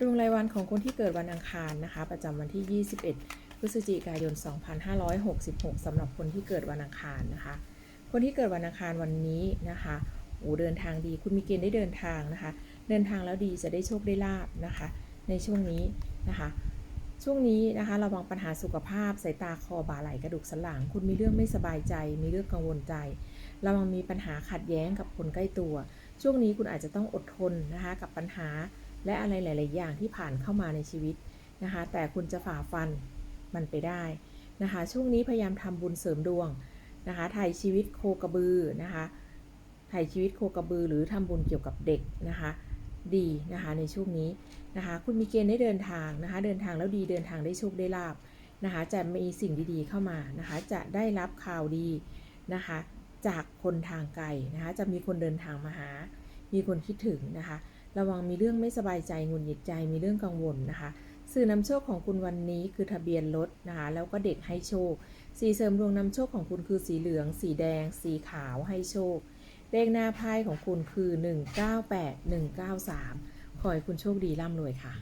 ดวงรายวันของคนที่เกิดวันอังคารนะคะ ประจำวันที่ 21 พฤศจิกายน 2566สำหรับคนที่เกิดวันอังคารนะคะ คนที่เกิดวันอังคารวันนี้นะคะโอ้เดินทางดี คุณมีเกณฑ์ได้เดินทางนะคะ เดินทางแล้วดีจะได้โชคได้ลาบนะคะ ในช่วงนี้นะคะช่วงนี้นะคะระวังปัญหาสุขภาพสายตาคอบ่าไหล่กระดูกสันหลัง คุณมีเรื่องไม่สบายใจ มีเรื่องกังวลใจระวังมีปัญหาขัดแย้งกับคนใกล้ตัว ช่วงนี้คุณอาจจะต้องอดทนนะคะกับปัญหา และอะไรหลาย ๆ อย่างที่ผ่านเข้ามาในชีวิตนะคะ แต่คุณจะฝ่าฟันมันไปได้นะคะ ช่วงนี้พยายามทำบุญเสริมดวงนะคะถ่ายชีวิตโคกระบือนะคะถ่ายชีวิตโคกระบือหรือทำบุญเกี่ยวกับเด็กนะคะ ดีนะคะในช่วงนี้นะคะ คุณมีเกณฑ์ได้เดินทางนะคะ เดินทางแล้วดีเดินทางได้โชคได้ลาบนะคะ จะมีสิ่งดีๆเข้ามานะคะ จะได้รับข่าวดีนะคะจากคนทางไกลนะคะ จะมีคนเดินทางมาหา มีคนคิดถึงนะคะ ระวังมีเรื่องไม่สบายใจหงุดหงิดใจมีเรื่องกังวลนะคะ สื่อนำโชคของคุณวันนี้คือทะเบียนรถนะคะแล้วก็เด็กให้โชค สีเสริมดวงนำโชคของคุณคือสีเหลือง สีแดง สีขาวให้โชค เลขหน้าไพ่ของคุณคือ 198 193 ขอให้คุณโชคดีร่ำรวยค่ะ